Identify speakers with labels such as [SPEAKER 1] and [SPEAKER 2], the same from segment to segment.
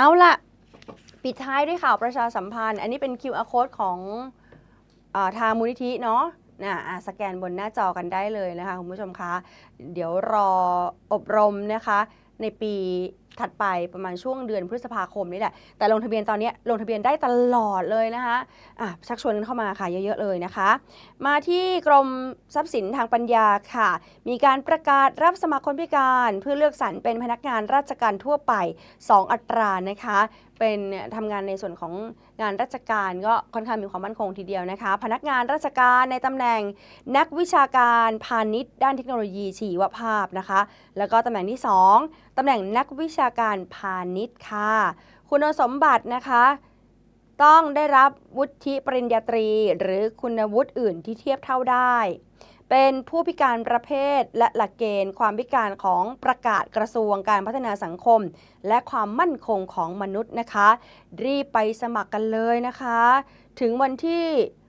[SPEAKER 1] เอาละปิดท้ายด้วยข่าวประชาสัมพันธ์ อันนี้เป็น QR code ของอทางมูลนิธิเนาะน่ะสแกนบนหน้าจอกันได้เลยนะคะคุณผู้ชมคะ เดี๋ยวรออบรมนะคะในปี ถัดไปประมาณช่วงเดือนพฤษภาคมนี่แหละ แต่ลงทะเบียนตอนนี้ลงทะเบียนได้ตลอดเลยนะคะอะชักชวนกันเข้ามาค่ะเยอะๆเลยนะคะ มาที่กรมทรัพย์สินทางปัญญาค่ะ มีการประกาศรับสมัครคนพิการเพื่อเลือกสรรเป็นพนักงานราชการทั่วไป 2 อัตรานะคะ เป็นทำงานในส่วนของงานราชการก็ค่อนข้างมีความมั่นคงทีเดียวนะคะ พนักงานราชการในตำแหน่งนักวิชาการพาณิชย์ ด้านเทคโนโลยีชีวภาพนะคะ แล้วก็ตำแหน่งที่ 2ตำแหน่งนักวิชาการพาณิชย์ค่ะ คุณสมบัตินะคะ ต้องได้รับวุฒิปริญญาตรี หรือคุณวุฒิอื่นที่เทียบเท่าได้ เป็นผู้พิการประเภทและหลักเกณฑ์ความพิการของประกาศกระทรวงการพัฒนาสังคม และความมั่นคงของมนุษย์นะคะ รีบไปสมัครกันเลยนะคะ ถึงวันที่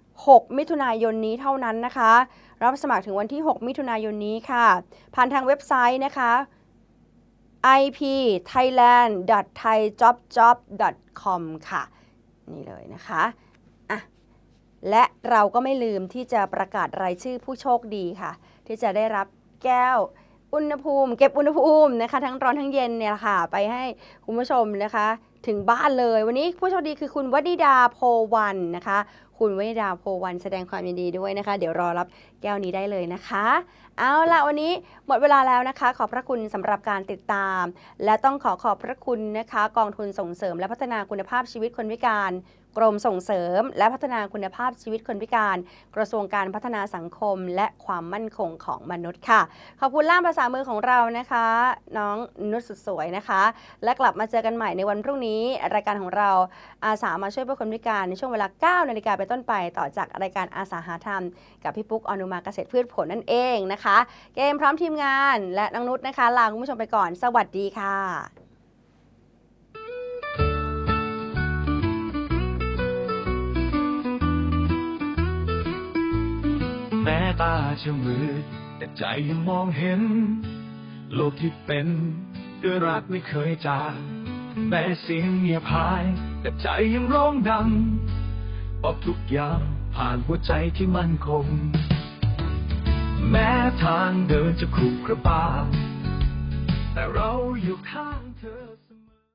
[SPEAKER 1] 6 มิถุนายนนี้เท่านั้นนะคะ รับสมัครถึงวันที่ 6 มิถุนายนนี้ค่ะ ผ่านทางเว็บไซต์นะคะ ip.thailand.thaijobjob.com ค่ะ นี่เลยนะคะอะและเราก็ไม่ลืมที่จะประกาศรายชื่อผู้โชคดีค่ะ ที่จะได้รับแก้วอุณหภูมิ เก็บอุณหภูมินะคะ ทั้งร้อนทั้งเย็นเนี่ยค่ะ ไปให้คุณผู้ชมนะคะ ถึงบ้านเลย วันนี้ผู้โชคดีคือคุณวนิดาโพวันนะคะ คุณวนิดาโพวันแสดงความยินดีด้วยนะคะ เดี๋ยวรอรับแก้วนี้ได้เลยนะคะ เอาละวันนี้หมดเวลาแล้วนะคะ ขอบพระคุณสำหรับการติดตาม และต้องขอขอบพระคุณนะคะ กองทุนส่งเสริมและพัฒนาคุณภาพชีวิตคนพิการ กรมส่งเสริม และพัฒนาคุณภาพชีวิตคนพิการ กระทรวงการพัฒนาสังคม และความมั่นคงของมนุษย์ค่ะ ขอบคุณล่ามภาษามือของเรานะคะ น้องนุชสุดสวยนะคะ และกลับมาเจอกันใหม่ในวันพรุ่งนี้ รายการของเราอาสามาช่วยเพื่อคนพิการในช่วงเวลา 9 นาฬิกาเป็นต้นไป ต่อจากรายการอาสาหาธรรม กับพี่ปุ๊กอนุมาเกษตรพืชผลนั่นเองนะคะ เกมพร้อมทีมงานและน้องนุชนะคะลาคุณผู้ชมไปก่อน สวัสดีค่ะ
[SPEAKER 2] ม้ตาจะมืดแต่ใจยังมองเห็น โลกที่เป็นด้วยรักไม่เคยจางแม้เสียงเงียบหาย แต่ใจยังร้องดังบอกทุกอย่างผ่านหัวใจที่มั่นคง แม้ทางเดินจะขรุขระบาแต่เราอยู่ข้างเธอ